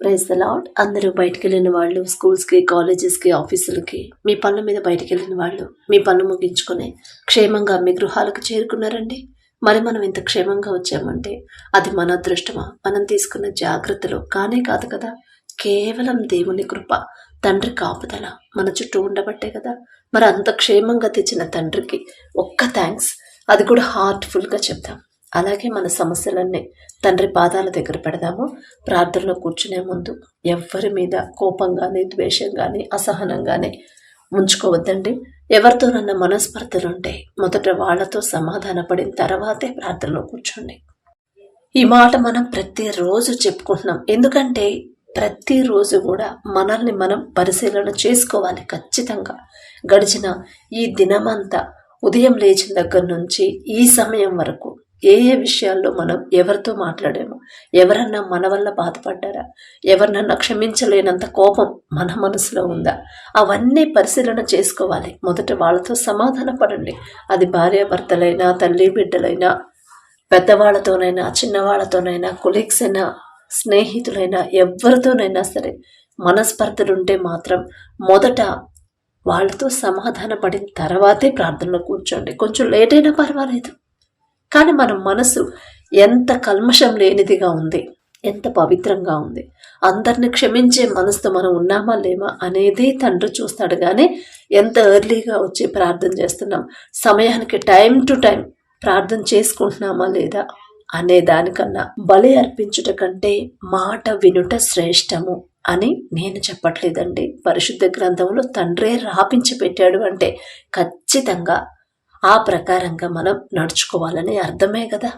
Praise the lord అందరూ బయటికి వెళ్ళిన వాళ్ళు స్కూల్స్కి కాలేజెస్కి ఆఫీసులకి మీ పనుల మీద బయటికి వెళ్ళిన వాళ్ళు మీ పనులు ముగించుకొని క్షేమంగా మీ గృహాలకు చేరుకున్నారండి. మరి మనం ఇంత క్షేమంగా వచ్చామంటే అది మన అదృష్టమా? మనం తీసుకున్న జాగ్రత్తలు కానే కాదు కదా. కేవలం దేవుని కృప తండ్రి కాపుదల మన చుట్టూ ఉండబట్టే కదా. మరి అంత క్షేమంగా తెచ్చిన తండ్రికి ఒక్క థ్యాంక్స్ అది కూడా హార్ట్ఫుల్గా చెప్దాం. అలాగే మన సమస్యలన్నీ తండ్రి పాదాల దగ్గర పెడదాము. ప్రార్థనలో కూర్చునే ముందు ఎవ్వరి మీద కోపం కానీ ద్వేషం కానీ అసహనం కానీ ఉంచుకోవద్దండి ఎవరితోనన్నా మనస్పర్ధలుంటే మొదట వాళ్ళతో సమాధానపడిన తర్వాతే ప్రార్థనలో కూర్చోండి. ఈ మాట మనం ప్రతిరోజు చెప్పుకుంటున్నాం. ఎందుకంటే ప్రతిరోజు కూడా మనల్ని మనం పరిశీలన చేసుకోవాలి ఖచ్చితంగా. గడిచిన ఈ దినమంతా ఉదయం లేచిన దగ్గర నుంచి ఈ సమయం వరకు ఏ ఏ విషయాల్లో మనం ఎవరితో మాట్లాడాము ఎవరన్నా మన వల్ల బాధపడ్డారా ఎవరినన్నా క్షమించలేనంత కోపం మన మనసులో ఉందా? అవన్నీ పరిశీలన చేసుకోవాలి. మొదట వాళ్ళతో సమాధాన పడండి. అది భార్యాభర్తలైనా తల్లి బిడ్డలైనా పెద్దవాళ్ళతోనైనా చిన్నవాళ్ళతోనైనా కొలీగ్స్ అయినా స్నేహితులైనా ఎవరితోనైనా సరే మనస్పర్ధలుంటే మాత్రం మొదట వాళ్ళతో సమాధాన పడిన తర్వాతే ప్రార్థనలో కూర్చోండి. కొంచెం లేట్ అయినా పర్వాలేదు. కానీ మన మనసు ఎంత కల్మషం లేనిదిగా ఉంది ఎంత పవిత్రంగా ఉంది. అందరిని క్షమించే మనసుతో మనం ఉన్నామా లేమా అనేది తండ్రి చూస్తాడు. కానీ ఎంత ఎర్లీగా వచ్చి ప్రార్థన చేస్తున్నాం సమయానికి టైం టు టైం ప్రార్థన చేసుకుంటున్నామా లేదా అనే దానికన్నా బలి అర్పించుట కంటే మాట వినుట శ్రేష్టము అని నేను చెప్పట్లేదండి. పరిశుద్ధ గ్రంథంలో తండ్రే రాపించి పెట్టాడు అంటే ఖచ్చితంగా ఆ ప్రకారంగా మనం నడుచుకోవాలని అర్థమే కదా?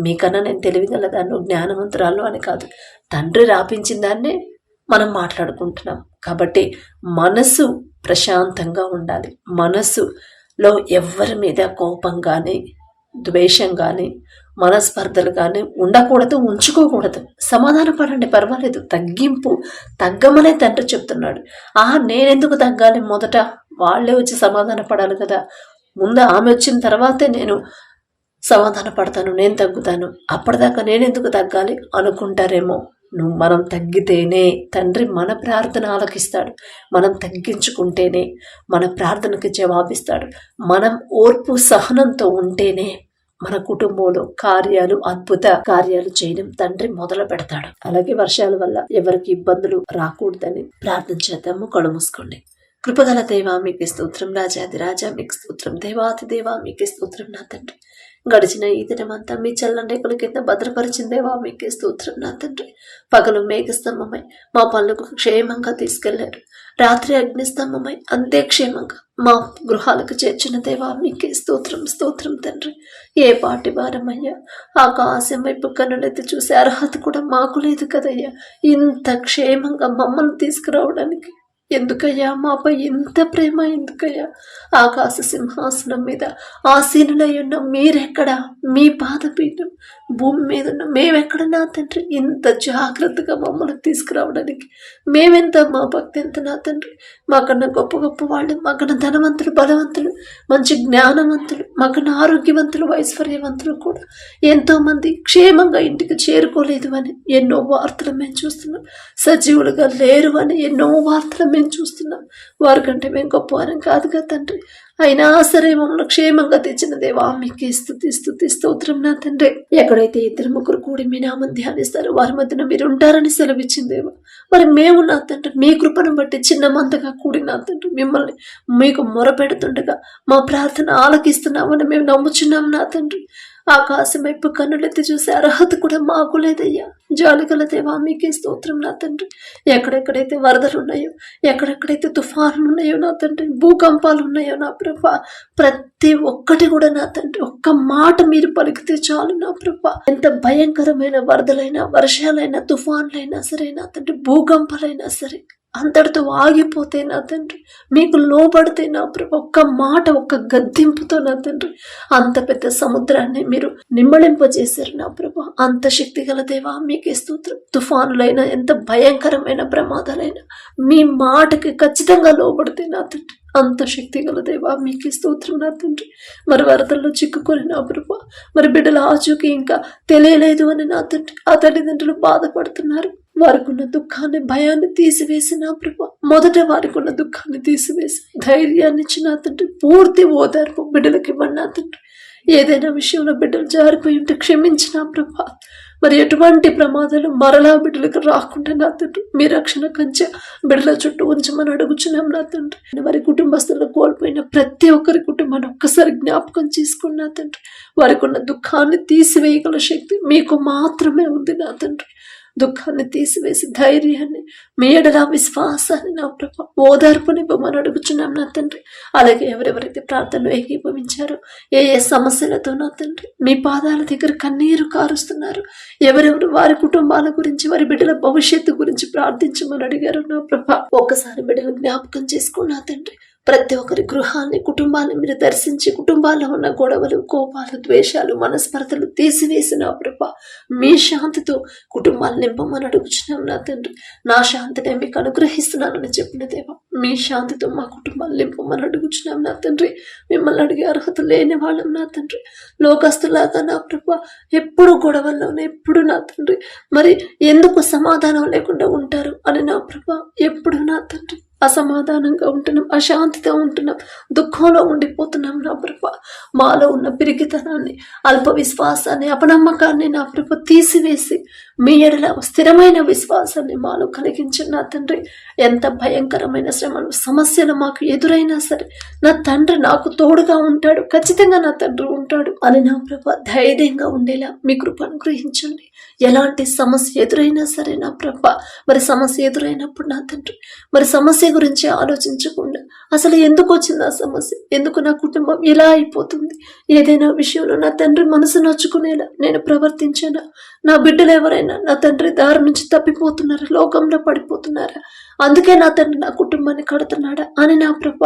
మీకన్నా నేను తెలివిగలదాన్ని జ్ఞానవంతురాలు అని కాదు. తండ్రి రాపించిన దాన్నే మనం మాట్లాడుకుంటున్నాం. కాబట్టి మనసు ప్రశాంతంగా ఉండాలి. మనసులో ఎవరి మీద కోపం కానీ ద్వేషం కానీ మనస్పర్ధలు కానీ ఉండకూడదు ఉంచుకోకూడదు. సమాధాన పడండి పర్వాలేదు. తగ్గింపు తగ్గమనే తండ్రి చెప్తున్నాడు. ఆ నేనెందుకు తగ్గాలి? మొదట వాళ్ళే వచ్చి సమాధాన పడాలి కదా. ముందు ఆమె వచ్చిన తర్వాతే నేను సమాధాన పడతాను నేను తగ్గుతాను. అప్పటిదాకా నేనెందుకు తగ్గాలి అనుకుంటారేమో? నువ్వు మనం తగ్గితేనే తండ్రి మన ప్రార్థన ఆలకిస్తాడు మనం తగ్గించుకుంటేనే మన ప్రార్థనకి జవాబిస్తాడు. మనం ఓర్పు సహనంతో ఉంటేనే మన కుటుంబంలో కార్యాలు అద్భుత కార్యాలు చేయడం తండ్రి మొదలు పెడతాడు. అలాగే వర్షాల వల్ల ఎవరికి ఇబ్బందులు రాకూడదని ప్రార్థన చేద్దాము. కడుమూసుకోండి కృపగల దేవా మీకు స్తోత్రం. రాజాది రాజా మీకు స్తోత్రం. దేవాతి దేవా మీకు స్తోత్రం నా తండ్రి. గడిచిన ఈ దినమంతా మీ చల్లని రేకుల కింద భద్రపరిచిన దేవా మీకే స్తోత్రం నా తండ్రి. పగలు మేఘస్తంభమై మా పనులకు క్షేమంగా తీసుకెళ్ళారు. రాత్రి అగ్నిస్తంభమై అంతే క్షేమంగా మా గృహాలకు చేర్చిన దేవా మీకే స్తోత్రం స్తోత్రం తండ్రి. ఏ పాటి వారమయ్యా ఆకాశం వైపు కన్నులెత్తి చూసే అర్హత కూడా మాకు లేదు కదయ్యా. ఇంత క్షేమంగా మమ్మల్ని తీసుకురావడానికి ఎందుకయ్యా? మాపై ఇంత ప్రేమ ఎందుకయ్యా? ఆకాశ సింహాసనం మీద ఆసీనులై ఉన్న మీరెక్కడ? మీ పాదపీఠం భూమి మీద ఉన్న మేమెక్కడ నా తండ్రి? ఇంత జాగ్రత్తగా మమ్మల్ని తీసుకురావడానికి మేమెంత మా భక్తి ఎంత నా తండ్రి? మాకన్నా గొప్ప గొప్ప వాళ్ళు మాకన్నా ధనవంతులు బలవంతులు మంచి జ్ఞానవంతులు మాకన్నా ఆరోగ్యవంతులు ఐశ్వర్యవంతులు కూడా ఎంతోమంది క్షేమంగా ఇంటికి చేరుకోలేదు అని ఎన్నో వార్తలు మేము చూస్తున్నాం. సజీవులుగా లేరు అని ఎన్నో వార్తలు మేము చూస్తున్నాం. వారికంటే మేము గొప్పవారం కాదుగా తండ్రి. అయినా సరే మమ్మల్ని క్షేమంగా తెచ్చిన దేవా మీకే స్థుతి స్థుతి స్తోత్రం నా తండ్రి. ఎక్కడైతే ఇద్దరు ముగ్గురు కూడి మీ నామం ధ్యానిస్తారో వారి మధ్యన మీరు ఉంటారని సెలవిచ్చిందేవా మరి మేము నా తండ్రి మీ కృపను బట్టి చిన్న మంతగా కూడి నా తండ్రి. మిమ్మల్ని మీకు మొరపెడుతుండగా మా ప్రార్థన ఆలకిస్తున్నామని మేము నమ్ముచున్నాం నా తండ్రి. ఆకాశం వైపు కన్నులెత్తి చూసే అర్హత కూడా మాకు లేదయ్యా. జాలికల దేవా మీకే స్తోత్రం నా తండ్రి. ఎక్కడెక్కడైతే వరదలు ఉన్నాయో ఎక్కడెక్కడైతే తుఫానులు ఉన్నాయో నా తండ్రి భూకంపాలు ఉన్నాయో నా ప్రభ ప్రతి ఒక్కటి కూడా నా తండ్రి ఒక్క మాట మీరు పలికితే చాలు నా ప్రభ. ఎంత భయంకరమైన వరదలైనా వర్షాలైనా తుఫాన్లైనా సరే నా తండ్రి భూకంపాలైనా సరే అంతటితో ఆగిపోతే నా తండ్రి మీకు లోబడితే నా ప్రభు ఒక్క మాట ఒక్క గద్దింపుతో నా తండ్రి అంత పెద్ద సముద్రాన్ని మీరు నిమ్మళింపజేశారు నా ప్రభు. అంత శక్తి గల దేవా మీకే స్తోత్రం. తుఫానులైనా ఎంత భయంకరమైన ప్రమాదాలైనా మీ మాటకి ఖచ్చితంగా లోబడితే నా తండ్రి. అంత శక్తి గల దేవా మీకే స్తోత్రం నా తండ్రి. మరి వరదల్లో చిక్కుకొని నా ప్రభు. మరి బిడ్డల ఆచూకి ఇంకా తెలియలేదు అని నా తండ్రి. ఆ తల్లిదండ్రులు బాధపడుతున్నారు. వారికి ఉన్న దుఃఖాన్ని భయాన్ని తీసివేసి నా ప్రభా. మొదట వారికి ఉన్న దుఃఖాన్ని తీసివేసి ధైర్యాన్ని ఇచ్చి నా తండ్రి. పూర్తి ఓదార్పు బిడ్డలకి ఇవ్వండి నా తండ్రి. ఏదైనా విషయంలో బిడ్డలు జారిపోయి ఉంటే క్షమించిన ప్రభా. మరి ఎటువంటి ప్రమాదాలు మరలా బిడ్డలకు రాకుండా నా తండ్రి మీ రక్షణ కంచె బిడ్డల చుట్టూ ఉంచమని అడుగుచున్నాం నా తండ్రి. వారి కుటుంబస్తులను కోల్పోయిన ప్రతి ఒక్కరి కుటుంబాన్ని ఒక్కసారి జ్ఞాపకం చేసుకుని నా తండ్రి. వారికి ఉన్న దుఃఖాన్ని తీసివేయగల శక్తి మీకు మాత్రమే ఉంది నా తండ్రి. దుఃఖాన్ని తీసివేసి ధైర్యాన్ని మీ ఎడల విశ్వాసాన్ని నా ప్రభ ఓదార్పునివ్వమని అడుగుచున్నాం నా తండ్రి. అలాగే ఎవరెవరైతే ప్రార్థనలు ఏకీభవించారో ఏ ఏ సమస్యలతో నా తండ్రి మీ పాదాల దగ్గర కన్నీరు కారుస్తున్నారు ఎవరెవరు వారి కుటుంబాల గురించి వారి బిడ్డల భవిష్యత్తు గురించి ప్రార్థించమని అడిగారు నా ప్రభ ఒక్కసారి బిడ్డలు జ్ఞాపకం చేసుకున్నా తండ్రి. ప్రతి ఒక్కరి గృహాన్ని కుటుంబాన్ని మీరు దర్శించి కుటుంబాల్లో ఉన్న గొడవలు కోపాలు ద్వేషాలు మనస్పర్ధలు తీసివేసిన ప్రభ. మీ శాంతితో కుటుంబాలు నింపమని అడుగుచున్నాం నా తండ్రి. నా శాంతిని మీకు అనుగ్రహిస్తున్నానని చెప్పిన దేవా మీ శాంతితో మా కుటుంబాలు నింపమని అడుగుచున్నాం నా తండ్రి. మిమ్మల్ని అడిగే అర్హత లేని వాళ్ళం నా తండ్రి. లోకస్తులాగా నా ప్రభ ఎప్పుడు గొడవల్లోనే ఎప్పుడు నా తండ్రి. మరి ఎందుకు సమాధానం లేకుండా ఉంటారు అని నా ప్రభ ఎప్పుడు నా తండ్రి? అసమాధానంగా ఉంటున్నాం అశాంతితో ఉంటున్నాం దుఃఖంలో ఉండిపోతున్నాం నా ప్రభ. మాలో ఉన్న పిరిగితనాన్ని అల్ప విశ్వాసాన్ని అపనమ్మకాన్ని నా ప్రభ తీసివేసి మీ ఎడల స్థిరమైన విశ్వాసాన్ని మాలో కలిగించిన నా తండ్రి ఎంత భయంకరమైన శ్రమలు సమస్యలు మాకు ఎదురైనా సరే నా తండ్రి నాకు తోడుగా ఉంటాడు ఖచ్చితంగా నా తండ్రి ఉంటాడు అని నా ప్రభ ధైర్యంగా ఉండేలా మీ కృప అనుగ్రహించండి. ఎలాంటి సమస్య ఎదురైనా సరే నా ప్రభ మరి సమస్య ఎదురైనప్పుడు నా తండ్రి మరి సమస్య గురించి ఆలోచించకుండా అసలు ఎందుకు వచ్చింది ఆ సమస్య ఎందుకు నా కుటుంబం ఇలా అయిపోతుంది ఏదైనా విషయంలో నా తండ్రి మనసు నొచ్చుకునేలా నేను ప్రవర్తించానా నా బిడ్డలు ఎవరైనా నా తండ్రి దారి నుంచి తప్పిపోతున్నారా? లోకంలో పడిపోతున్నారా? అందుకే నా తండ్రి నా కుటుంబాన్ని కడుతున్నాడా అని నా ప్రభ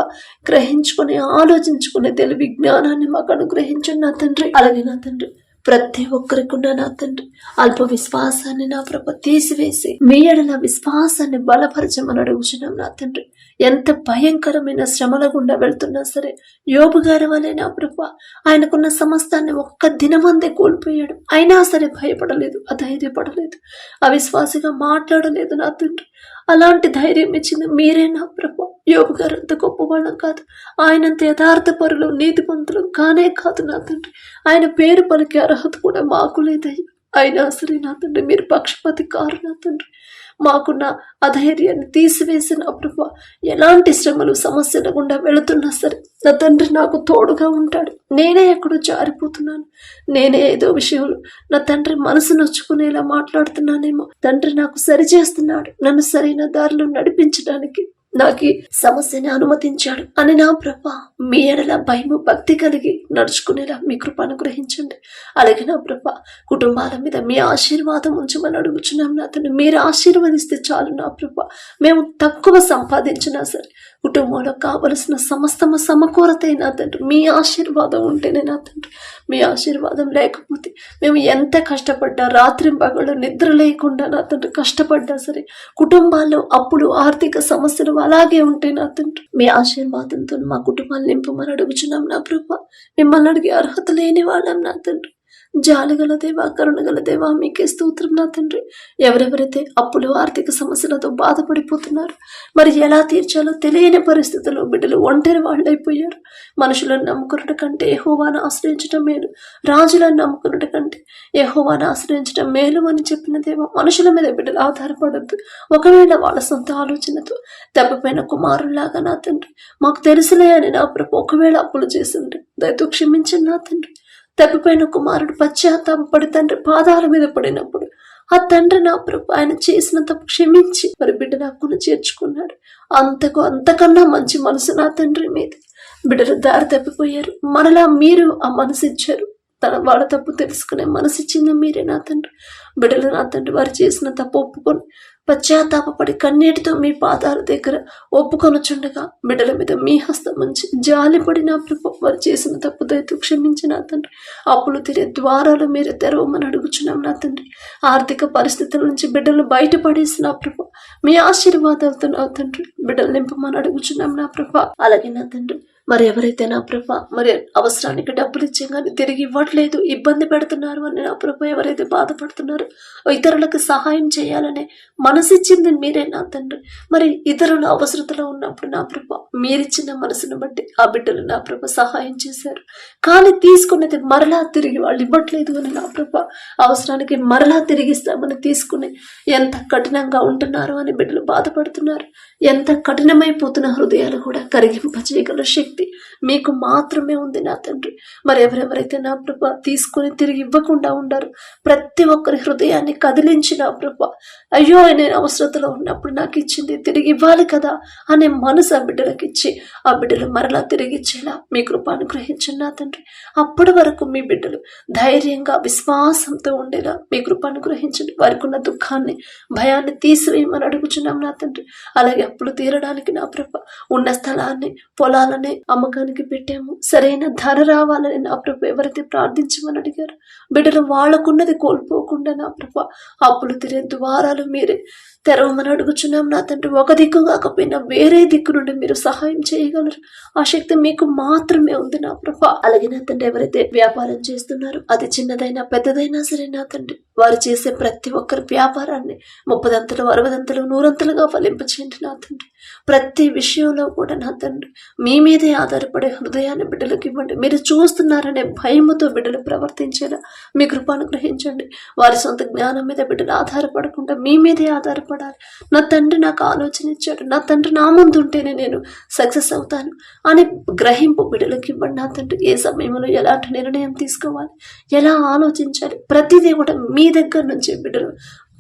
గ్రహించుకుని ఆలోచించుకునే తెలివి జ్ఞానాన్ని మాకు అనుగ్రహించండి నా తండ్రి. అలాగే నా తండ్రి. ప్రతి ఒక్కరికున్న నా తండ్రి. అల్ప విశ్వాసాన్ని నా ప్రభ తీసివేసి మీ ఎడల విశ్వాసాన్ని బలపరచమని అడుగుచున్నాం నా తండ్రి. ఎంత భయంకరమైన శ్రమల గుండా వెళ్తున్నా సరే యోబు గారి వలె నా ప్రభ ఆయనకున్న సమస్తాన్ని ఒక్క దినమందే కోల్పోయాడు. అయినా సరే భయపడలేదు అధైర్యపడలేదు అవిశ్వాసిగా మాట్లాడలేదు నా తండ్రి. అలాంటి ధైర్యం ఇచ్చింది మీరే నా ప్రభు. యోబు గారు అంత గొప్పవాళ్ళం కాదు. ఆయనంత యథార్థ పరులు నీతిపంతులు కానే కాదు నా తండ్రి. ఆయన పేరు పలికే అర్హత కూడా మాకు లేదయ్యా. అయినా సరే నా తండ్రి మీరు పక్షపాతి కారు నా తండ్రి. మాకున్న అధైర్యాన్ని తీసివేసిన ప్రభు ఎలాంటి శ్రమలు సమస్యల గుండా వెళుతున్నా సరే నా తండ్రి నాకు తోడుగా ఉంటాడు. నేనే ఎక్కడో జారిపోతున్నాను. నేనే ఏదో విషయంలో నా తండ్రి మనసు నొచ్చుకునేలా మాట్లాడుతున్నానేమో. తండ్రి నాకు సరిచేస్తున్నాడు. నన్ను సరైన దారిలో నడిపించడానికి నాకు సమస్యని అనుమతించాడు. అని నా ప్రభ మీ ఎడల భయము భక్తి కలిగి నడుచుకునేలా మీ కృప అనుగ్రహించండి. అలాగే నా ప్రభ కుటుంబాల మీద మీ ఆశీర్వాదం ఉంచమని అడుగుచున్నాం నా తండ్రి మీరు ఆశీర్వదిస్తే చాలు నా ప్రభ. మేము తక్కువ సంపాదించినా సరే కుటుంబంలో కావలసిన సమస్తము సమకూరతైన తండ్రి మీ ఆశీర్వాదం ఉంటేనే నా తండ్రి. మీ ఆశీర్వాదం లేకపోతే మేము ఎంత కష్టపడ్డా రాత్రి పగలు నిద్ర లేకుండా నా తండ్రి కష్టపడ్డా సరే కుటుంబాల్లో అప్పుడు ఆర్థిక సమస్యలు అలాగే ఉంటే నా తండ్రి. మీ ఆశీర్వాదంతో మా కుటుంబాన్ని నింపమని అడుగుచున్నాం నా ప్రభ. మిమ్మల్ని అడిగే అర్హత లేని వాళ్ళం నా తండ్రి. జాలుగల దేవా కరుణగల దేవా మీకే స్తోత్రం నా తండ్రి. ఎవరెవరైతే అప్పులు ఆర్థిక సమస్యలతో బాధపడిపోతున్నారు మరి ఎలా తీర్చాలో తెలియని పరిస్థితుల్లో బిడ్డలు ఒంటరి వాళ్ళైపోయారు. మనుషులను నమ్ముకున్నట కంటే యెహోవాను ఆశ్రయించడం మేలు. రాజులను నమ్ముకున్నట కంటే యెహోవాను ఆశ్రయించడం మేలు అని చెప్పిన దేవ మనుషుల మీద బిడ్డలు ఆధారపడద్దు. ఒకవేళ వాళ్ళ సొంత ఆలోచనతో తప్పిపోయిన కుమారులాగా నా తండ్రి మాకు తెలుసులే అని నా ప్రభు ఒకవేళ అప్పులు చేసిండ్రు దయతో క్షమించండి నా తండ్రి. తప్పిపోయిన కుమారుడు పశ్చాత్తాపడి తండ్రి పాదాల మీద పడినప్పుడు ఆ తండ్రి నా ప్రభు ఆయన చేసిన తప్పు క్షమించి మరి బిడ్డ నాకును చేర్చుకున్నాడు అంతకు అంతకన్నా మంచి మనసు నా తండ్రి మీద. బిడ్డలు దారి తప్పిపోయారు. మనలా మీరు ఆ మనసు ఇచ్చారు. తన వాళ్ళ తప్పు తెలుసుకునే మనసు ఇచ్చింది మీరే నా తండ్రి. బిడ్డలు నా తండ్రి వారు చేసిన తప్పు ఒప్పుకొని పశ్చాత్తాపడి కన్నీటితో మీ పాదాల దగ్గర ఒప్పుకొనుచుండగా బిడ్డల మీద మీ హస్తం ఉంచి జాలిపడి నా ప్రభు వారు చేసిన తప్పు దయతో క్షమించి నా తండ్రి. అప్పులు తిరే ద్వారాలు మీరు తెరవమని అడుగుచున్నాం నా తండ్రి. ఆర్థిక పరిస్థితుల నుంచి బిడ్డలు బయటపడేసి నా ప్రభు మీ ఆశీర్వాదాలతో నా తండ్రి బిడ్డలు నింపమని అడుగుచున్నాం నా ప్రభ అలాగే నా తండ్రి మరి ఎవరైతే నా ప్రభ మరి అవసరానికి డబ్బులు ఇచ్చే కానీ తిరిగి ఇవ్వట్లేదు ఇబ్బంది పెడుతున్నారు అని నా ప్రభ ఎవరైతే బాధపడుతున్నారో ఇతరులకు సహాయం చేయాలనే మనసిచ్చింది మీరే నా తండ్రి. మరి ఇతరుల అవసరతలో ఉన్నప్పుడు నా ప్రభ మీరిచ్చిన మనసును బట్టి ఆ బిడ్డలు నా ప్రభ సహాయం చేశారు. కానీ తీసుకున్నది మరలా తిరిగి వాళ్ళు ఇవ్వట్లేదు అని నా ప్రభ అవసరానికి మరలా తిరిగిస్తామని తీసుకుని ఎంత కఠినంగా ఉంటున్నారు అని బిడ్డలు బాధపడుతున్నారు. ఎంత కఠినమైపోతున్న హృదయాలు కూడా కరిగింపజేయగల శక్తి మీకు మాత్రమే ఉంది నా తండ్రి. మరి ఎవరెవరైతే నా ప్రభ తీసుకుని తిరిగి ఇవ్వకుండా ఉండారు ప్రతి ఒక్కరి హృదయాన్ని కదిలించి నా ప్రభ అయ్యో నేను అవసరతలో ఉన్నప్పుడు నాకు ఇచ్చింది తిరిగి ఇవ్వాలి కదా అనే మనసు ఆ బిడ్డలకు ఇచ్చి ఆ బిడ్డలు మరలా తిరిగి ఇచ్చేలా మీ కృప అనుగ్రహించండి నా తండ్రి. అప్పటి వరకు మీ బిడ్డలు ధైర్యంగా విశ్వాసంతో ఉండేలా మీ కృప అనుగ్రహించండి. వారికి ఉన్న దుఃఖాన్ని భయాన్ని తీసివేయమని అడుగుచున్నాం నా తండ్రి. అలాగే అప్పులు తీరడానికి నా ప్రభ ఉన్న స్థలాన్ని పొలాలని అమ్మకానికి పెట్టాము. సరైన ధర రావాలని నా ప్రభ ఎవరైతే ప్రార్థించమని అడిగారు. బిడ్డలు వాళ్ళకున్నది కోల్పోకుండా నా ప్రభ అప్పులు తీరే ద్వారాలు మీరే తెరవమని అడుగుచున్నాం. నా తండ్రి ఒక దిక్కు కాకపోయినా వేరే దిక్కు నుండి మీరు సహాయం చేయగలరు. ఆ శక్తి మీకు మాత్రమే ఉంది నా ప్రభ. అలాగే నా తండ్రి ఎవరైతే వ్యాపారం చేస్తున్నారో అది చిన్నదైనా పెద్దదైనా సరే నా తండ్రి. వారు చేసే ప్రతి ఒక్కరి వ్యాపారాన్ని ముప్పదంతలు అరవదంతలు నూరంతలుగా ఫలింపచేయండి నా తండ్రి. ప్రతి విషయంలో కూడా నా తండ్రి మీ మీదే ఆధారపడే హృదయాన్ని బిడ్డలకు ఇవ్వండి. మీరు చూస్తున్నారనే భయముతో బిడ్డలు ప్రవర్తించేలా మీ కృపను గ్రహించండి. వారి సొంత జ్ఞానం మీద బిడ్డలు ఆధారపడకుండా మీ మీదే ఆధారపడాలి. నా తండ్రి నాకు ఆలోచన ఇచ్చాడు. నా తండ్రి నా ముందు ఉంటేనే నేను సక్సెస్ అవుతాను అని గ్రహింపు బిడ్డలకు ఇవ్వండి. నా తండ్రి ఏ సమయంలో ఎలాంటి నిర్ణయం తీసుకోవాలి? ఎలా ఆలోచించాలి? ప్రతిదీ కూడా మీ దగ్గర నుంచి బిడ్డలు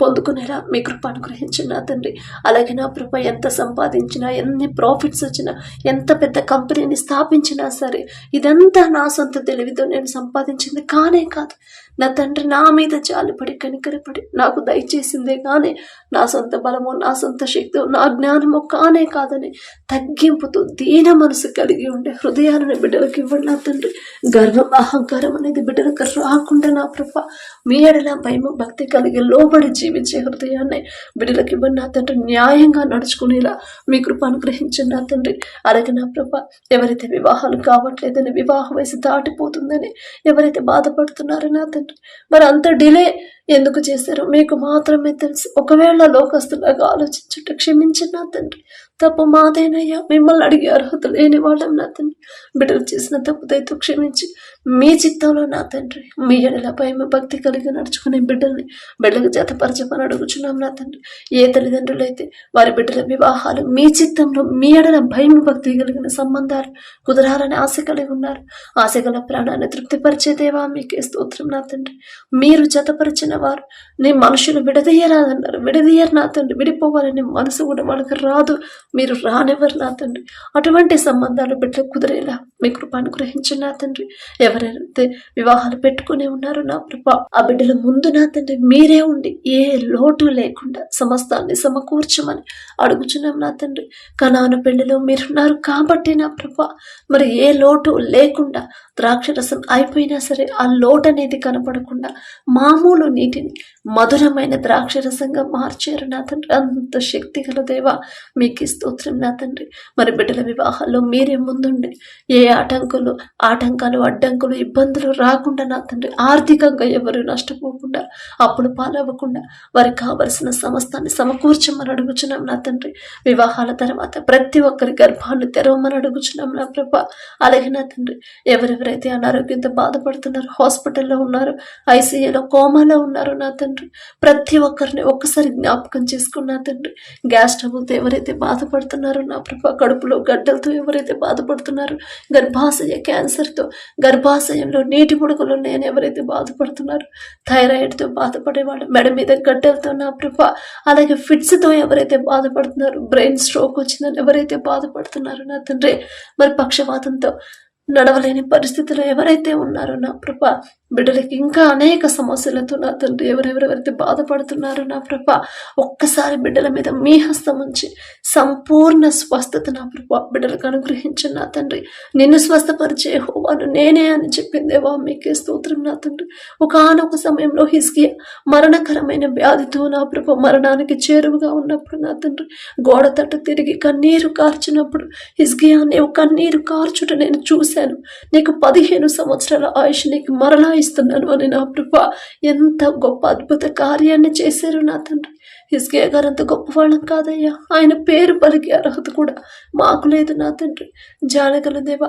పొందుకునేలా మీ కృప అనుగ్రహించండి నా తండ్రి. అలాగే నా కృప ఎంత సంపాదించినా ఎన్ని ప్రాఫిట్స్ వచ్చినా ఎంత పెద్ద కంపెనీని స్థాపించినా సరే ఇదంతా నా సొంత తెలివితో నేను సంపాదించింది కానే కాదు. నా తండ్రి నా మీద జాలిపడి కనికరపడి నాకు దయచేసిందే కానీ నా సొంత బలము నా సొంత శక్తి నా జ్ఞానమో కానే కాదని తగ్గింపుతో దీన మనసు కలిగి ఉండే హృదయాలను బిడ్డలకు ఇవ్వండి నా తండ్రి. గర్వం అహంకారం అనేది బిడ్డలకు రాకుండా నా ప్రభ మీ ఎడల భయము భక్తి కలిగి లోబడి జీవించే హృదయాన్ని బిడ్డలకి ఇవ్వండి నా తండ్రి. న్యాయంగా నడుచుకునేలా మీ కృప అనుగ్రహించండి నా తండ్రి. అలాగే నా ప్రభ ఎవరైతే వివాహాలు కావట్లేదని వివాహ వయసు దాటిపోతుందని ఎవరైతే బాధపడుతున్నారో నా తండ్రి మరి అంత డిలే ఎందుకు చేశారో మీకు మాత్రమే తెలుసు. ఒకవేళ లోకస్తులాగా ఆలోచించుట క్షమించిన తండ్రి. తప్పు మాదేనయ్యా? మిమ్మల్ని అడిగే అర్హత లేని వాళ్ళం నా తండ్రి. బిడ్డలు చేసిన తప్పు క్షమించి మీ చిత్తంలో నా తండ్రి. మీ ఎడలపై భయం భక్తి కలిగి నడుచుకునే బిడ్డల్ని బిడ్డలకు జతపరచమని అడుగుచున్నాం నా తండ్రి. ఏ తల్లిదండ్రులైతే వారి బిడ్డల వివాహాలు మీ చిత్తంలో మీ ఎడల భయం భక్తి కలిగిన సంబంధాలు కుదరాలని ఆశ కలిగి ఉన్నారు. ఆశ గల ప్రాణాన్ని తృప్తిపరిచే దేవా మీకే స్తోత్రం నా తండ్రి. మీరు జతపరిచిన వారు నీ మనుషులు విడదీయరాదన్నారు. విడదీయరు నా తండ్రి. విడిపోవాలని మనసు కూడా వాళ్ళకి రాదు. మీరు రానివ్వరు నా తండ్రి. అటువంటి సంబంధాలు బిడ్డలు కుదిరేలా మీ కృప అనుగ్రహించండి నా తండ్రి. ఎవరైతే వివాహాలు పెట్టుకునే ఉన్నారో నా కృప ఆ బిడ్డల ముందు నా తండ్రి మీరే ఉండి ఏ లోటు లేకుండా సమస్తాన్ని సమకూర్చమని అడుగుచున్నాం నా తండ్రి. కనాను పెళ్ళిలో మీరున్నారు కాబట్టి నా ప్రభ మరి ఏ లోటు లేకుండా ద్రాక్షరసం అయిపోయినా సరే ఆ లోటు అనేది కనపడకుండా మామూలు నీటిని మధురమైన ద్రాక్షరసంగా మార్చారు నా తండ్రి. అంత శక్తి గల దేవా మీకు స్తోత్రం నా తండ్రి. మరి బిడ్డల వివాహాల్లో మీరే ముందుండి ఏ ఆటంకులు ఆటంకాలు అడ్డంకులు ఇబ్బందులు రాకుండా నా తండ్రి ఆర్థికంగా ఎవరు నష్టపోకుండా అప్పులు పాలవ్వకుండా వారికి కావలసిన సమస్తాన్ని సమకూర్చమని అడుగుచున్నాం నా తండ్రి. వివాహాల తర్వాత ప్రతి ఒక్కరి గర్భాన్ని తెరవమని అడుగుచున్నాం నా ప్రభ. అలాగే నా తండ్రి ఎవరెవరైతే అనారోగ్యంతో బాధపడుతున్నారు హాస్పిటల్లో ఉన్నారు ఐసీయూలో కోమాలో ఉన్నారు నా తండ్రి ప్రతి ఒక్కరిని ఒక్కసారి జ్ఞాపకం చేసుకున్న తండ్రి గ్యాస్ ట్రబుల్తో ఎవరైతే బాధపడుతున్నారో నా ప్రభ కడుపులో గడ్డలతో ఎవరైతే బాధపడుతున్నారో గర్భాశయ క్యాన్సర్తో గర్భాశయంలో నీటి ముడుకులు ఉన్నాయని ఎవరైతే బాధపడుతున్నారో థైరాయిడ్తో బాధపడేవాళ్ళు మెడ మీద గడ్డలతో నా ప్రభ అలాగే ఫిట్స్తో ఎవరైతే బాధపడుతున్నారో బ్రెయిన్ స్ట్రోక్ వచ్చిందని ఎవరైతే బాధపడుతున్నారో నా తండ్రి మరి పక్షవాతంతో నడవలేని పరిస్థితిలో ఎవరైతే ఉన్నారో నా ప్రభ బిడ్డలకి ఇంకా అనేక సమస్యలతో నా తండ్రి ఎవరెవరెవరైతే బాధపడుతున్నారో నా ప్రభ ఒక్కసారి బిడ్డల మీద మీ హస్తం ఉంచి సంపూర్ణ స్వస్థత నా ప్రభ బిడ్డలకు అనుగ్రహించిన నా తండ్రి. నిన్ను స్వస్థపరిచే హోవాను నేనే అని చెప్పిందేవా మీకే స్తోత్రం నా తండ్రి. ఒకనొక సమయంలో హిస్కియా మరణకరమైన వ్యాధితో నా ప్రభ మరణానికి చేరువుగా ఉన్నప్పుడు నా తండ్రి గోడ తట్టు తిరిగి కన్నీరు కార్చినప్పుడు హిస్కియా నీవు కన్నీరు కార్చుట నేను చూసి చేశాను. నీకు పదిహేను సంవత్సరాల ఆయుష్ నీకు మరలా ఇస్తున్నాను అని నా ప్రభ ఎంత గొప్ప అద్భుత కార్యాన్ని చేశారు నా తండ్రి. హిస్కియా గారు అంత గొప్పవాళ్ళం కాదయ్యా. ఆయన పేరు పలికి అర్హత కూడా మాకు లేదు నా తండ్రి. జానకల దేవ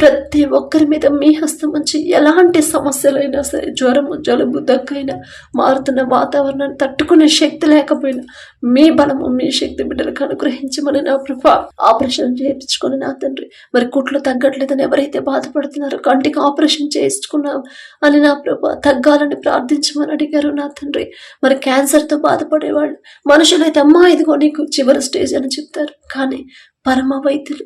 ప్రతి ఒక్కరి మీద మీ హస్తం ఉంచి ఎలాంటి సమస్యలైనా సరే జ్వరము జలుబు దగ్గైనా మారుతున్న వాతావరణాన్ని తట్టుకునే శక్తి లేకపోయినా మీ బలము మీ శక్తి బిడ్డలకు అనుగ్రహించమని నా ప్రభా ఆపరేషన్ చేయించుకొని నా తండ్రి. మరి కుట్లు తగ్గట్లేదని ఎవరైతే బాధపడుతున్నారో కంటికి ఆపరేషన్ చేయించుకున్నాం అని నా ప్రభా తగ్గాలని ప్రార్థించమని అడిగారు నా తండ్రి. మరి క్యాన్సర్తో బాధపడేవాళ్ళు మనుషులైతే అమ్మా ఇదిగో నీకు చివరి స్టేజ్ అని చెప్తారు. కానీ పరమ వైద్యులు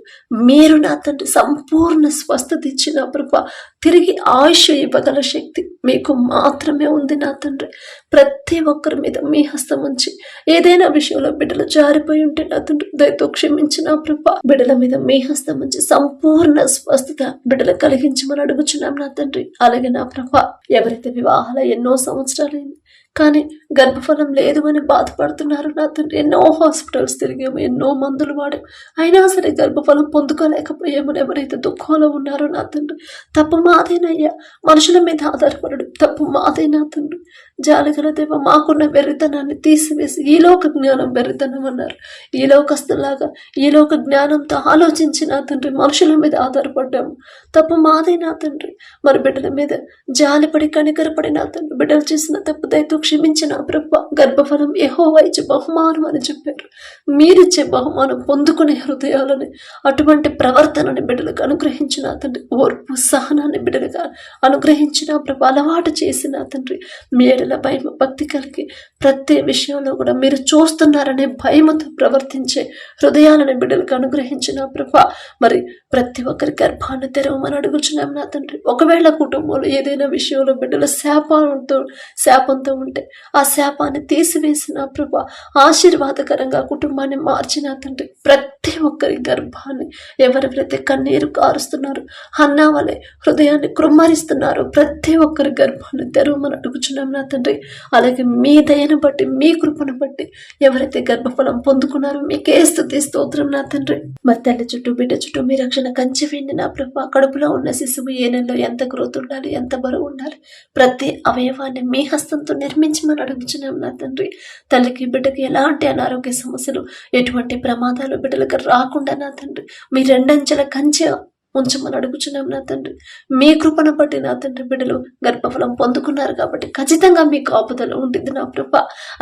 మీరు నా తండ్రి సంపూర్ణ స్వస్థత ఇచ్చిన ప్రభా తిరిగి ఆయుష్ ఇవ్వగల శక్తి మీకు మాత్రమే ఉంది నా తండ్రి. ప్రతి ఒక్కరి మీద మీ హస్తం ఉంచి ఏదైనా విషయంలో బిడ్డలు జారిపోయి ఉంటే నా తండ్రి దయతో క్షమించిన ప్రభా. బిడ్డల మీద మీ హస్తం ఉంచి సంపూర్ణ స్వస్థత బిడ్డలు కలిగించమని అడుగుచున్నాం నా తండ్రి. అలాగే నా ప్రభా ఎవరైతే వివాహాల ఎన్నో సంవత్సరాలైంది కానీ గర్భఫలం లేదు అని బాధపడుతున్నారు. నా తండ్రి ఎన్నో హాస్పిటల్స్ తిరిగాము ఎన్నో మందులు వాడాము. అయినా సరే గర్భఫలం పొందుకోలేకపోయామని ఎవరైతే దుఃఖంలో ఉన్నారో నా తండ్రి తప్పు మాదేనయ్యా. మనుషుల మీద ఆధారపడడం తప్పు మాదే నా తండ్రి. జాలిగల దేవ మాకున్న వెర్రితనాన్ని తీసివేసి ఈ లోక జ్ఞానం వెర్రితనం అన్నారు ఈ లోకస్తులాగా ఈ లోక జ్ఞానంతో ఆలోచించి నా తండ్రి మనుషుల మీద ఆధారపడ్డాము. తప్పు మాదే నా తండ్రి. మరి బిడ్డల మీద జాలిపడి కనికరపడి నా తండ్రి బిడ్డలు చేసిన తప్పు దయతో క్షమించిన ప్రభ. గర్భఫలం ఏహో ఇచ్చే బహుమానం అని చెప్పారు. మీరిచ్చే బహుమానం పొందుకునే హృదయాలని అటువంటి ప్రవర్తనని బిడ్డలకు అనుగ్రహించిన తండ్రి ఓర్పు సహనాన్ని బిడ్డలుగా అనుగ్రహించిన ప్రభ అలవాటు చేసిన తండ్రి మీరు మేడల భయం భక్తి కలిగి ప్రతి విషయంలో కూడా మీరు చూస్తున్నారనే భయముతో ప్రవర్తించే హృదయాలని బిడ్డలకు అనుగ్రహించిన ప్రభ. మరి ప్రతి ఒక్కరి గర్భాన్ని తెరవమని అడుగుచున్నాం నా తండ్రి. ఒకవేళ కుటుంబంలో ఏదైనా విషయంలో బిడ్డల శాపంతో శాపంతో ఉంటే ఆ శాపాన్ని తీసివేసిన ప్రభ. ఆశీర్వాదకరంగా కుటుంబాన్ని మార్చిన తండ్రి. ప్రతి ఒక్కరి గర్భాన్ని ఎవరెవరైతే కన్నీరు కారుస్తున్నారు అన్నా వలె హృదయాన్ని కృమ్మరిస్తున్నారు ప్రతి ఒక్కరి గర్భాన్ని తెరవమని అడుగుచున్నాం నా తండ్రి అలాగే మీ దయను బట్టి మీ కృపను బట్టి ఎవరైతే గర్భఫలం పొందుకున్నారో మీకే స్థుతి స్తోత్రం నా తండ్రి. మరి తల్లి చుట్టూ బిడ్డ చుట్టూ మీ రక్షణ కంచి వేయండి నా ప్రభు. కడుపులో ఉన్న శిశువు ఏ నెలలో ఎంత గ్రోత్ ఉండాలి ఎంత బరువు ఉండాలి ప్రతి అవయవాన్ని మీ హస్తంతో నిర్మించమని అడుగుచున్నాం నా తండ్రి. తల్లికి బిడ్డకి ఎలాంటి అనారోగ్య సమస్యలు ఎటువంటి ప్రమాదాలు బిడ్డలకు రాకుండా నా తండ్రి. మీ రెండంచెల కంచె ఉంచమని అడుగుచున్నాం నా తండ్రి. మీ కృపను బట్టి నా తండ్రి బిడ్డలు గర్భఫలం పొందుకున్నారు కాబట్టి ఖచ్చితంగా మీ కాపుదల ఉంటుంది నా కృప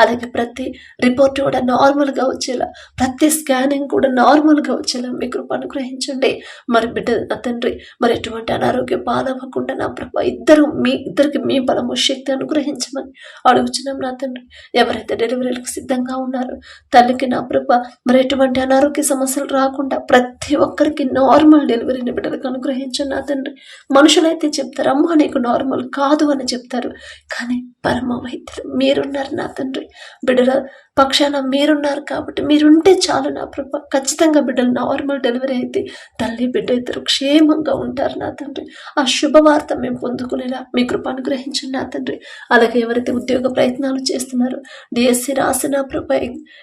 అలాగే ప్రతి రిపోర్ట్ కూడా నార్మల్గా వచ్చేలా ప్రతి స్కానింగ్ కూడా నార్మల్గా వచ్చేలా మీ కృప అనుగ్రహించండి. మరి బిడ్డ నా తండ్రి మరి ఎటువంటి అనారోగ్యం పాలవ్వకుండా నా ప్రభ ఇద్దరు మీ ఇద్దరికి మీ బలము శక్తి అనుగ్రహించమని అడుగుచున్నాం నా తండ్రి. ఎవరైతే డెలివరీలకు సిద్ధంగా ఉన్నారో తల్లికి నా ప్రభ మరి ఎటువంటి అనారోగ్య సమస్యలు రాకుండా ప్రతి ఒక్కరికి నార్మల్ డెలివరీని బిడ్డలకు అనుగ్రహించండి నా తండ్రి. మనుషులైతే చెప్తారు అమ్మ నీకు నార్మల్ కాదు అని చెప్తారు. కానీ పరమ వైద్యులు మీరున్నారు నా తండ్రి. బిడ్డల పక్షాన మీరున్నారు కాబట్టి మీరుంటే చాలు నా ప్రభ. ఖచ్చితంగా బిడ్డలు నార్మల్ డెలివరీ అయితే తల్లి బిడ్డ ఇద్దరు క్షేమంగా ఉంటారు నా తండ్రి. ఆ శుభవార్త మేము పొందుకునేలా మీ కృప అనుగ్రహించండి నా తండ్రి. అలాగే ఎవరైతే ఉద్యోగ ప్రయత్నాలు చేస్తున్నారో డిఎస్సి రాసిన ప్రభ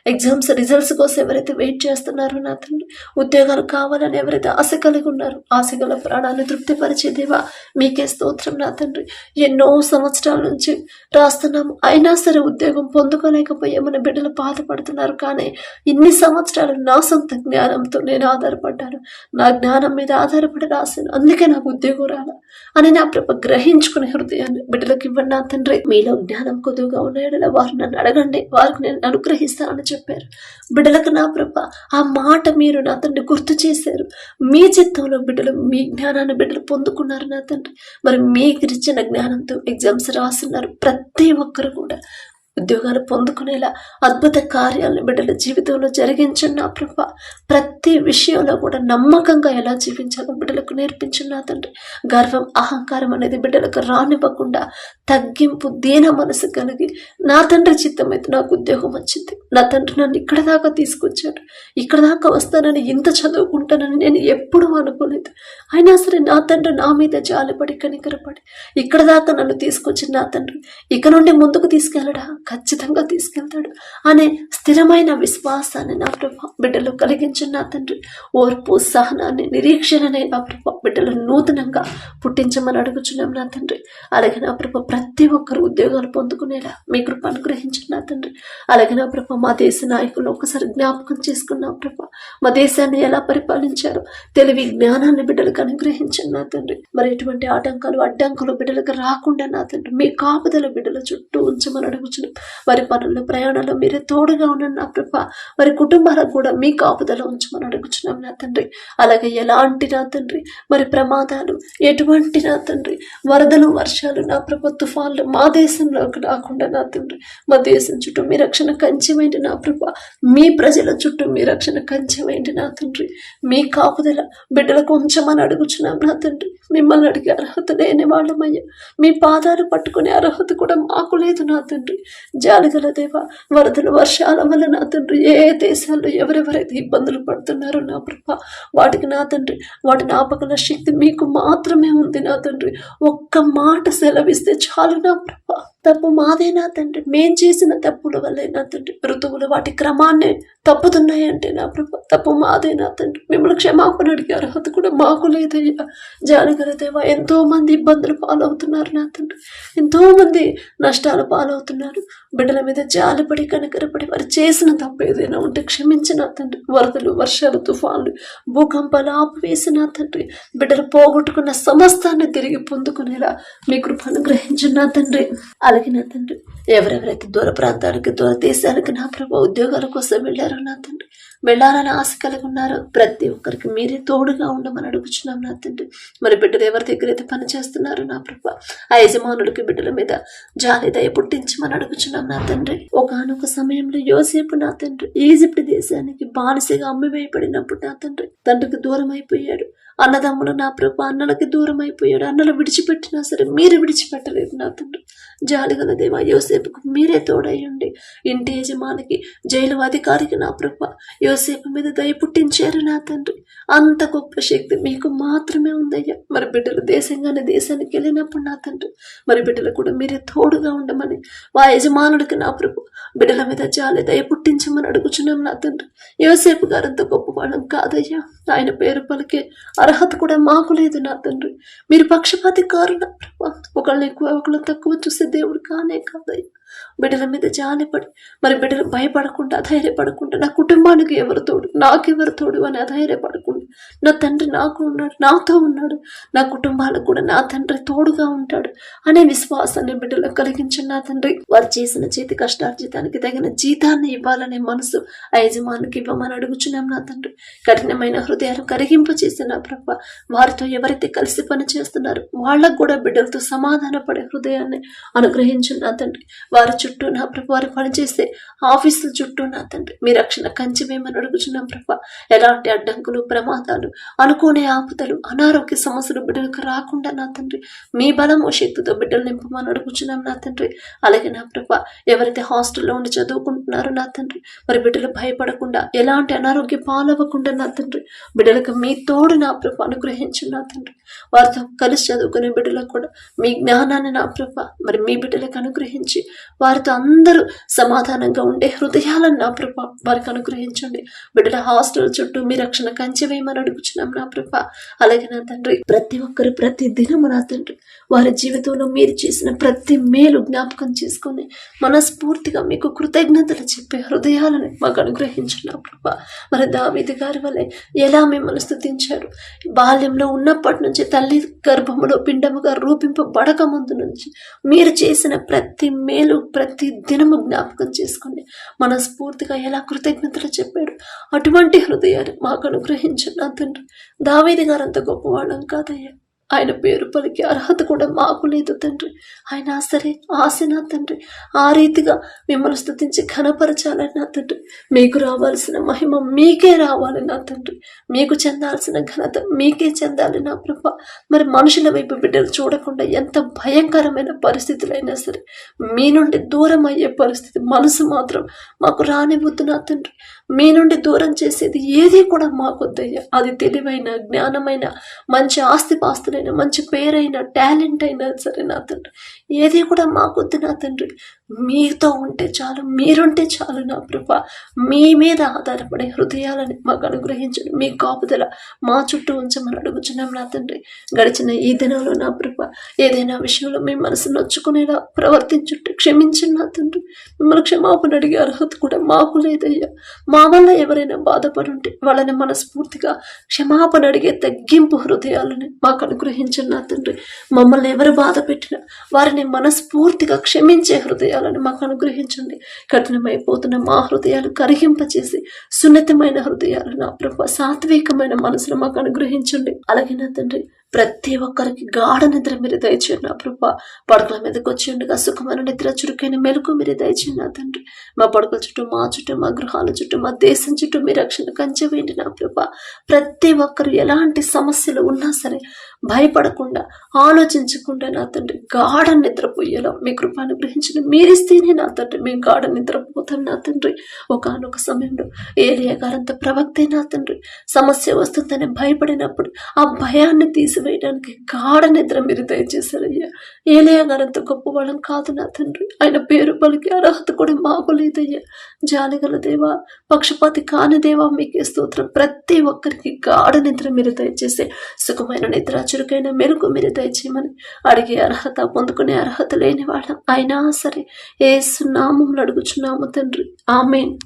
ఎగ్జామ్స్ రిజల్ట్స్ కోసం ఎవరైతే వెయిట్ చేస్తున్నారో నా తండ్రి ఉద్యోగాలు కావాలని ఎవరైతే ఆశ కలిగి ఉన్నారో ఆశ గల ప్రాణాన్ని తృప్తిపరిచేదేవా మీకే స్తోత్రం నా తండ్రి. ఎన్నో సంవత్సరాల నుంచి రాస్తున్నాము. అయినా సరే ఉద్యోగం పొందుకోలేకపోయామని బిడ్డలు బాధపడుతున్నారు కానీ ఇన్ని సంవత్సరాలు నా సొంత జ్ఞానంతో నేను ఆధారపడ్డాను. నా జ్ఞానం మీద ఆధారపడి రాశాను. అందుకే నాకు ఉద్యోగం రాల అని నా ప్రభ గ్రహించుకునే హృదయాన్ని బిడ్డలకు ఇవ్వండి నా తండ్రి. మీలో జ్ఞానం కొద్దుగా ఉన్నాయడల వారు నన్ను అడగండి. వారికి నేను అనుగ్రహిస్తానని చెప్పారు. బిడ్డలకు నా ప్రభ ఆ మాట మీరు నా తండ్రి గుర్తు చేశారు. మీ చిత్తంలో బిడ్డలు మీ జ్ఞానాన్ని బిడ్డలు పొందుకున్నారు నా తండ్రి. మరి మీకు ఇచ్చిన జ్ఞానంతో ఎగ్జామ్స్ రాస్తున్నారు. ప్రతి ఒక్కరు కూడా ఉద్యోగాలు పొందుకునేలా అద్భుత కార్యాలను బిడ్డల జీవితంలో జరిగించండి నా ప్రభ ప్రతి విషయంలో కూడా నమ్మకంగా ఎలా జీవించాలో బిడ్డలకు నేర్పించిన నా తండ్రి. గర్వం అహంకారం అనేది బిడ్డలకు రానివ్వకుండా తగ్గింపు దీన మనసు కలిగి నా తండ్రి చిత్తమైతే నాకు ఉద్యోగం వచ్చింది. నా తండ్రి నన్ను ఇక్కడ దాకా తీసుకొచ్చాడు. ఇక్కడ దాకా వస్తానని ఇంత చదువుకుంటానని నేను ఎప్పుడూ అనుకోలేదు. అయినా సరే నా తండ్రి నా మీద జాలిపడి కనికరపడి ఇక్కడ దాకా నన్ను తీసుకొచ్చి నా తండ్రి ఇక నుండి ముందుకు తీసుకెళ్ళడా? ఖచ్చితంగా తీసుకెళ్తాడు అనే స్థిరమైన విశ్వాసాన్ని నా ప్రభా బిడ్డలో కలిగించిన నా తండ్రి. ఓర్పు సహనాన్ని నిరీక్షణనే నా ప్రభా. బిడ్డలు నూతనంగా పుట్టించమని అడుగుచున్నాం నా తండ్రి. అలాగే నా ప్రభ ప్రతి ఒక్కరు ఉద్యోగాలు పొందుకునేలా మీ కృప అనుగ్రహించండి నా తండ్రి. అలాగే నా ప్రభ మా దేశ నాయకులు ఒక్కసారి జ్ఞాపకం చేసుకున్నా ప్రభ. మా దేశాన్ని ఎలా పరిపాలించారు తెలివి జ్ఞానాన్ని బిడ్డలకు అనుగ్రహించండి నా తండ్రి. మరి ఎటువంటి ఆటంకాలు అడ్డంకులు బిడ్డలకు రాకుండా నా తండ్రి మీ కాపుదల బిడ్డల చుట్టూ ఉంచమని అడుగుచున్నాం. వారి పనుల్లో ప్రయాణంలో మీరే తోడుగా ఉన్న నా ప్రభ. వారి కుటుంబాలకు కూడా మీ కాపుదల ఉంచమని అడుగుచున్నాం నా తండ్రి. అలాగే ఎలాంటి నా తండ్రి మరి ప్రమాదాలు ఎటువంటి నా తండ్రి? వరదలు వర్షాలు నా ప్రభ తుఫాన్లు మా దేశంలోకి రాకుండా నా తండ్రి. మా దేశం చుట్టూ మీ రక్షణ కంచెమేంటి నా ప్రభ. మీ ప్రజల చుట్టూ మీ రక్షణ కంచెమేంటి నా తండ్రి. మీ కాపుదల బిడ్డలకు ఉంచమని అడుగుచున్నాం నా తండ్రి. మిమ్మల్ని అడిగే అర్హత లేని వాళ్ళమయ్యా. మీ పాదాలు పట్టుకునే అర్హత కూడా మాకు లేదు నా తండ్రి. జాలిగల దేవ వరదల వర్షాల వల్ల నా తండ్రి ఏ దేశాల్లో ఎవరెవరైతే ఇబ్బందులు పడుతున్నారో నా ప్రభ వాటికి నా తండ్రి వాటిని ఆపగల శక్తి మీకు మాత్రమే ఉంది నా తండ్రి. ఒక్క మాట సెలవిస్తే చాలు నా ప్రభ. తప్పు మాదేనా తండ్రి. మేం చేసిన తప్పుల వల్లే నా తండ్రి. ఋతువులు వాటి క్రమాన్ని తప్పుతున్నాయంటే నా ప్రభ తప్పు మాదేనా తండ్రి. మిమ్మల్ని క్షమాపణ అడిగే అర్హత కూడా మాకు లేదయ్యా. జాలిగల దేవ. ఎంతో మంది ఇబ్బందులు పాలవుతున్నారు నా తండ్రి. ఎంతో మంది నష్టాలు పాలవుతున్నారు. బిడ్డల మీద జాలిపడి కనకరపడి వారు చేసిన తప్పు ఏదైనా ఉంటే క్షమించిన తండ్రి. వరదలు వర్షాలు తుఫాన్లు భూకంపాలు ఆపివేసిన తండ్రి. బిడ్డలు పోగొట్టుకున్న సమస్తాన్ని తిరిగి పొందుకునేలా మీ కృప అనుగ్రహించిన నా తండ్రి. అలాగే నా తండ్రి ఎవరెవరైతే దూర ప్రాంతాలకి దూర దేశాలకు నా ప్రభు ఉద్యోగాల కోసం వెళ్ళారో నా తండ్రి వెళ్ళాలని ఆశ కలిగి ఉన్నారు. ప్రతి ఒక్కరికి మీరే తోడుగా ఉండమని అడుగుచున్నాం నా తండ్రి. మరి బిడ్డలు ఎవరి దగ్గర అయితే పని చేస్తున్నారో నా ప్రభ. ఆ యజమానులకి బిడ్డల మీద జాలి దయ పుట్టించమని అడుగుచున్నాం నా తండ్రి. ఒకనొక సమయంలో యోసేపు నా తండ్రి ఈజిప్ట్ దేశానికి బానిసగా అమ్మివేయబడినప్పుడు నా తండ్రి తండ్రికి దూరం అయిపోయాడు. అన్నదమ్ములు నా ప్రభు అన్నలకి దూరం అయిపోయాడు అన్నలు విడిచిపెట్టినా సరే మీరు విడిచిపెట్టలేదు నా తండ్రి. జాలిగల దేవా యోసేపుకు మీరే తోడయ్యండి. ఇంటి యజమానికి జైలు అధికారికి నా ప్రభు యోసేపు మీద దయ పుట్టించారు నా తండ్రి. అంత గొప్ప శక్తి మీకు మాత్రమే ఉందయ్యా. మరి బిడ్డలు దేశంగానే దేశానికి వెళ్ళినప్పుడు నా తండ్రి మరి బిడ్డలు కూడా మీరే తోడుగా ఉండమని మా యజమానుడికి నా ప్రభు బిడ్డల మీద జాలి దయ పుట్టించమని అడుగుచున్నాం నా తండ్రి. యోసేపు గారు అంత గొప్పవాళ్ళం కాదయ్యా. ఆయన పేరు పలికే అర్హత కూడా మాకు లేదు నా తండ్రి. మీరు పక్షపాతి కారు ప్రభా ఒకళ్ళని ఎక్కువ ఒకళ్ళు తక్కువ చూసే దేవుడు కానే కాదయ్యా. బిడ్డల మీద జాలిపడి మరి బిడ్డలు భయపడకుండా అధైర్యపడకుండా నా కుటుంబానికి ఎవరు తోడు నాకెవరు తోడు అని అధైర్యపడకుండా నా తండ్రి నాకు ఉన్నాడు నాతో ఉన్నాడు నా కుటుంబాలకు కూడా నా తండ్రి తోడుగా ఉంటాడు అనే విశ్వాసాన్ని బిడ్డలకు కలిగించిన నా తండ్రి. వారు చేసిన చేతి కష్టార్జితానికి తగిన జీతాన్ని ఇవ్వాలనే మనసు ఆ యజమానికి ఇవ్వమని అడుగుచున్నాం నా తండ్రి. కఠినమైన హృదయాలు కరిగింపచేసిన నా ప్రభ వారితో ఎవరైతే కలిసి పని చేస్తున్నారో వాళ్ళకు కూడా బిడ్డలతో సమాధాన పడే హృదయాన్ని అనుగ్రహించిన నా తండ్రి. వారి చుట్టూ నా ప్రభు వారు పనిచేసే ఆఫీసుల చుట్టూ నా తండ్రి. మీ రక్షణ కంచెమేమని అడుగుచున్నాం ప్రభ. ఎలాంటి అడ్డంకులు ప్రమాదాలు అనుకోని ఆపుదలు అనారోగ్య సమస్యలు బిడ్డలకు రాకుండా నా తండ్రి. మీ బలము శక్తితో బిడ్డలు నింపమని అడుగుచున్నాం నా తండ్రి. అలాగే నా ప్రభ ఎవరైతే హాస్టల్లో ఉండి చదువుకుంటున్నారో నా తండ్రి మరి బిడ్డలు భయపడకుండా ఎలాంటి అనారోగ్య పాలవ్వకుండా నా తండ్రి. బిడ్డలకు మీ తోడు నా ప్రభ అనుగ్రహించు నా తండ్రి. వారితో కలిసి చదువుకునే బిడ్డలకు కూడా మీ జ్ఞానాన్ని నా ప్రభ మరి మీ బిడ్డలకు అనుగ్రహించి వారితో అందరూ సమాధానంగా ఉండే హృదయాలను నా ప్రభ వారికి అనుగ్రహించండి. బిడ్డల హాస్టల్ చుట్టూ మీ రక్షణ కంచె వేయమని అడుగుచున్నాం నా ప్రభ. అలాగే నా తండ్రి ప్రతి ఒక్కరు ప్రతి దినము నా తండ్రి వారి జీవితంలో మీరు చేసిన ప్రతి మేలు జ్ఞాపకం చేసుకొని మనస్ఫూర్తిగా మీకు కృతజ్ఞతలు చెప్పే హృదయాలను మాకు అనుగ్రహించు నా ప్రభ. మరి దావిది గారి వల్లే ఎలా మిమ్మల్ని స్థుతించారు? బాల్యంలో ఉన్నప్పటి నుంచి తల్లి గర్భములో పిండముగా రూపింపబడక ముందు నుంచి మీరు చేసిన ప్రతి మేలు ప్రతి దినము జ్ఞాపకం చేసుకుని మనస్ఫూర్తిగా ఎలా కృతజ్ఞతలు చెప్పాడు అటువంటి హృదయాన్ని మాకు అనుగ్రహించిన నా తండ్రి. దావేది గారు అంత గొప్పవాళ్ళం కాదయ్యా. ఆయన పేరు పలికి అర్హత కూడా మాకు లేదు తండ్రి. ఆయన సరే ఆశ నా తండ్రి. ఆ రీతిగా మిమ్మల్ని స్థుతించి ఘనపరచాలని నా తండ్రి. మీకు రావాల్సిన మహిమ మీకే రావాలి నా తండ్రి. మీకు చెందాల్సిన ఘనత మీకే చెందాలి నా ప్రభ. మరి మనుషుల వైపు బిడ్డలు చూడకుండా ఎంత భయంకరమైన పరిస్థితులైనా సరే మీ నుండి దూరం అయ్యే పరిస్థితి మనసు మాత్రం మాకు రానివ్వద్దు నా తండ్రి. మీ నుండి దూరం చేసేది ఏది కూడా మాకొద్దయ్యా. అది తెలివైన జ్ఞానమైన మంచి ఆస్తిపాస్తులైన మంచి పేరైన టాలెంట్ అయినా సరే నా తండ్రి. ఏది కూడా మాకొద్దు నా తండ్రి. మీతో ఉంటే చాలు మీరుంటే చాలు నా ప్రభ. మీ మీద ఆధారపడే హృదయాలని మాకు అనుగ్రహించండి. మీ కాపుదల మా చుట్టూ ఉంచమని అడుగుచున్నాం నా తండ్రి. గడిచిన ఈ దినంలో నా ప్రభ ఏదైనా విషయంలో మీ మనసు నొచ్చుకునేలా ప్రవర్తించుంటే క్షమించండి నా తండ్రి. మిమ్మల్ని క్షమాపణ అడిగే అర్హత కూడా మాకు లేదయ్యా. మా వల్ల ఎవరైనా బాధపడి ఉంటే వాళ్ళని మనస్ఫూర్తిగా క్షమాపణ అడిగే తగ్గింపు హృదయాలని మాకు అనుగ్రహించండి నా తండ్రి. మమ్మల్ని ఎవరు బాధ పెట్టినా వారిని మనస్ఫూర్తిగా క్షమించే హృదయాలను మాకు అనుగ్రహించండి. కఠినమైపోతున్న మా హృదయాలు కరిగింపచేసి సున్నితమైన హృదయాలు నా ప్రభ సాత్వికమైన మనసును మాకు అనుగ్రహించండి. అలాగే నా తండ్రి ప్రతి ఒక్కరికి గాఢ నిద్ర మీరు దయచేయండి నా ప్రభ. పడకల మీదకి వచ్చిండగా సుఖమైన నిద్ర చురుకైన మెలకు మీరు దయచేయండి నా తండ్రి. మా పడకల చుట్టూ మా చుట్టూ మా గృహాల చుట్టూ మా దేశం చుట్టూ మీ రక్షణ కంచెవేయండి నా ప్రభ. ప్రతి ఒక్కరు ఎలాంటి సమస్యలు ఉన్నా సరే భయపడకుండా ఆలోచించకుండా నా తండ్రి గాఢ నిద్రపోయేలా మీ కృప అనుగ్రహించిన మీరిస్తేనే నా తండ్రి. మేము గాఢ నిద్రపోతాం నా తండ్రి. ఒకనొక సమయంలో ఏలియా గారంత ప్రవక్తే నా తండ్రి. సమస్య వస్తుందని భయపడినప్పుడు ఆ భయాన్ని తీసివేయడానికి గాఢ నిద్ర మీరు దయచేశారయ్యా. ఏలియా గారంత గొప్పవాళ్ళం కాదు నా తండ్రి. ఆయన పేరు పలికి అర్హత కూడా మాకు లేదయ్యా. జాలిగల దేవా పక్షపాతి కాని దేవా మీకే స్తోత్రం. ప్రతి ఒక్కరికి గాఢ నిద్ర మీరు దయచేసే సుఖమైన నిద్ర చురుకైన మెరుగు మీరు దయచేయమని అడిగే అర్హత పొందుకునే అర్హత లేని వాళ్ళం. అయినా సరే ఏ సున్నామంలో అడుగుచున్నాము తండ్రి. ఆమెన్.